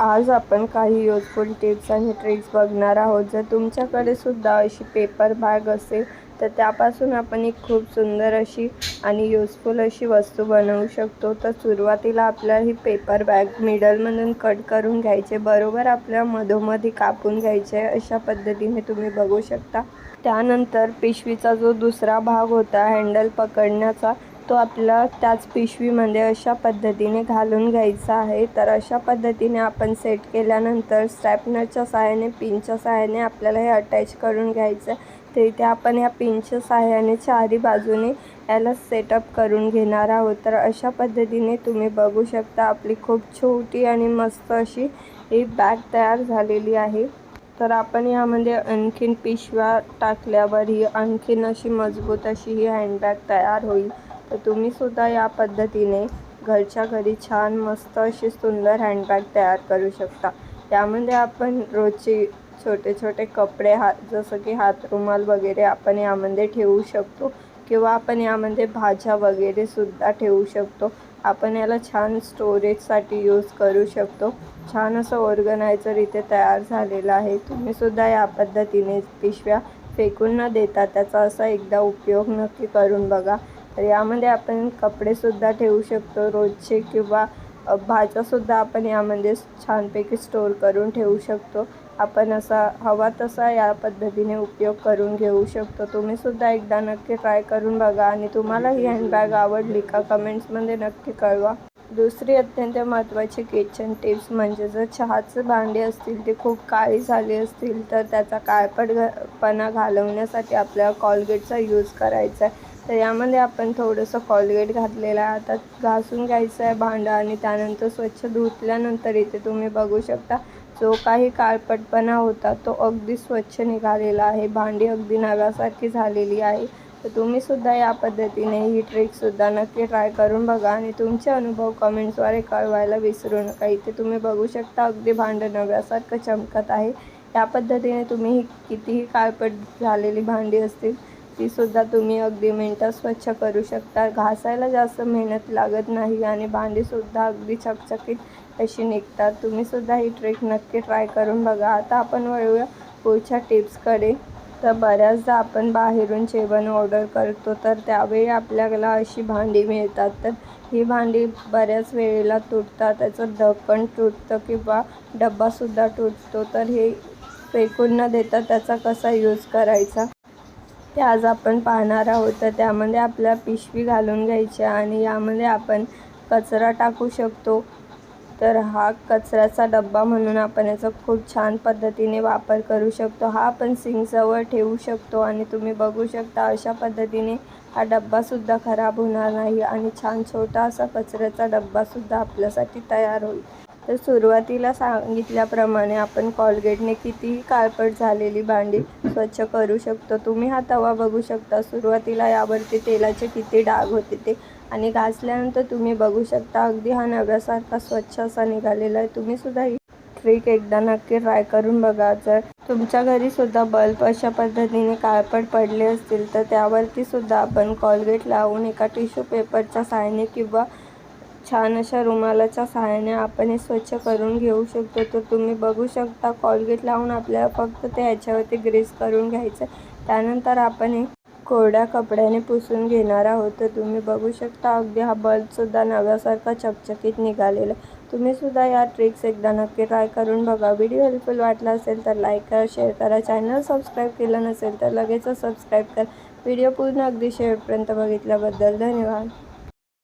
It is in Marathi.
आज आपण काही युजफुल टिप्स आणि ट्रिक्स बघणार आहोत. जर तुमच्याकडे सुद्धा अशी पेपर बॅग असेल तर त्यापासून आपण एक खूप सुंदर अशी आणि युजफुल अशी वस्तू बनवू शकतो. तर सुरुवातीला आपल्याला ही पेपर बॅग मिडलमधून कट करून घ्यायचे बरोबर आपल्या मधोमधी कापून घ्यायचे अशा पद्धतीने तुम्ही बघू शकता. त्यानंतर पिशवीचा जो दुसरा भाग होता हँडल पकडण्याचा तो आपला त्याच पिशवीमध्ये अशा पद्धतीने घालून घ्यायचा आहे. तर अशा पद्धतीने आपण सेट केल्यानंतर स्ट्रॅपनरच्या सहाय्याने पिनच्या सहाय्याने आपल्याला हे अटॅच करून घ्यायचं. आहे तर इथे आपण ह्या पिनच्या सहाय्याने चारी बाजूने याला सेटअप करून घेणार आहोत. तर अशा पद्धतीने तुम्ही बघू शकता आपली खूप छोटी आणि मस्त अशी ही बॅग तयार झालेली आहे. तर आपण यामध्ये आणखीन पिशव्या टाकल्यावर ही आणखीन अशी मजबूत अशी ही हँडबॅग तयार होईल. तर तुम्हीसुद्धा या पद्धतीने घरच्या घरी छान मस्त अशी सुंदर हँडबॅग तयार करू शकता. यामध्ये आपण रोजचे छोटे छोटे कपडे हात जसं की हातरुमाल वगैरे आपण यामध्ये ठेवू शकतो किंवा आपण यामध्ये भाज्या वगैरेसुद्धा ठेवू शकतो. आपण याला छान स्टोरेजसाठी यूज करू शकतो. छान असं ऑर्गनायझर इथे तयार झालेलं आहे. तुम्हीसुद्धा या पद्धतीने पिशव्या फेकून न देता त्याचा असा एकदा उपयोग नक्की करून बघा. तर यामध्ये आपण कपडेसुद्धा ठेवू शकतो रोजचे किंवा भाज्यासुद्धा आपण यामध्ये छानपैकी स्टोर करून ठेवू शकतो. आपण असा हवा तसा या पद्धतीने उपयोग करून घेऊ शकतो. तुम्हीसुद्धा एकदा नक्की ट्राय करून बघा आणि तुम्हाला ही हँडबॅग आवडली का कमेंट्समध्ये नक्की कळवा. दुसरी अत्यंत महत्त्वाची किचन टिप्स म्हणजे जर चहाचे भांडे असतील ते खूप काळी झाली असतील तर त्याचा काळपट पणा घालवण्यासाठी आपल्याला कॉलगेटचा यूज करायचा आहे. तर यामध्ये आपण थोडंसं कॉलगेट घातलेलं आहे. आता घासून घ्यायचं आहे भांडं आणि त्यानंतर स्वच्छ धुतल्यानंतर इथे तुम्ही बघू शकता जो काही काळपटपणा होता तो अगदी स्वच्छ निघालेला आहे. भांडी अगदी नव्यासारखी झालेली आहे. तर तुम्हीसुद्धा या पद्धतीने ही ट्रिकसुद्धा नक्की ट्राय करून बघा आणि तुमचे अनुभव कमेंट्सद्वारे कळवायला विसरू नका. इथे तुम्ही बघू शकता अगदी भांडं नव्यासारखं चमकत आहे. या पद्धतीने तुम्ही ही कितीही काळपट झालेली भांडी असतील तीसुद्धा तुम्ही अगदी मिनटात स्वच्छ करू शकता. घासायला जास्त मेहनत लागत नाही आणि भांडीसुद्धा अगदी चकचकीत अशी निघतात. तुम्हीसुद्धा ही ट्रिक नक्की ट्राय करून बघा. आता आपण वळूया पुढच्या टिप्सकडे तर बऱ्याचदा आपण बाहेरून जेवण ऑर्डर करतो तर त्यावेळी आपल्याला अशी भांडी मिळतात. तर ही भांडी बऱ्याच वेळेला तुटतात. त्याचं ढक्कन तुटतं किंवा डब्बासुद्धा तुटतो. तर हे फेकून न देता त्याचा कसा यूज करायचा? ते आज आपण पाहणार आहोत. तर त्यामध्ये आपल्या पिशवी घालून घ्यायची आणि यामध्ये आपण कचरा टाकू शकतो. तर हा कचऱ्याचा डब्बा म्हणून आपण याचा खूप छान पद्धतीने वापर करू शकतो. हा आपण सिंकजवळ ठेवू शकतो आणि तुम्ही बघू शकता अशा पद्धतीने हा डब्बासुद्धा खराब होणार नाही आणि छान छोटा असा कचऱ्याचा डब्बासुद्धा आपल्यासाठी तयार होईल. तर सुरुवातीला सांगितल्याप्रमाणे आपण कॉलगेटने कितीही काळपट झालेली भांडी स्वच्छ करू शकतो? तुम्ही हा तवा बघू शकता. सुरुवातीला यावरती तेलाचे किती डाग होते ते. आणि घासल्यानंतर तुम्ही बघू शकता. अगदी हा नव्यासारखा स्वच्छ असा निघालेला आहे. तुम्हीसुद्धा ही ट्रिक एकदा नक्की ट्राय करून बघा. जर तुमच्या घरीसुद्धा बल्ब अशा पद्धतीने काळपट पडले असतील तर त्यावरती सुद्धा आपण कॉलगेट लावून एका टिश्यू पेपरच्या साहाय्याने किंवा छान अशा रुमालाच्या सहाय्याने आपण हे स्वच्छ करून घेऊ शकतो. तर तुम्ही बघू शकता कॉलगेट लावून आपल्याला फक्त ते ह्याच्यावरती ग्रीस करून घ्यायचं त्यानंतर आपण हे कोरड्या कपड्याने पुसून घेणार आहोत. तर तुम्ही बघू शकता अगदी हा बल्बसुद्धा नव्यासारखा चकचकीत निघालेला तुम्हीसुद्धा या ट्रिक्स एकदा नक्की ट्राय करून बघा. व्हिडिओ हेल्पफुल वाटला असेल तर लाईक करा शेअर करा. चॅनल सबस्क्राईब केलं नसेल तर लगेचच सबस्क्राईब करा. व्हिडिओ पूर्ण अगदी शेवटपर्यंत बघितल्याबद्दल धन्यवाद.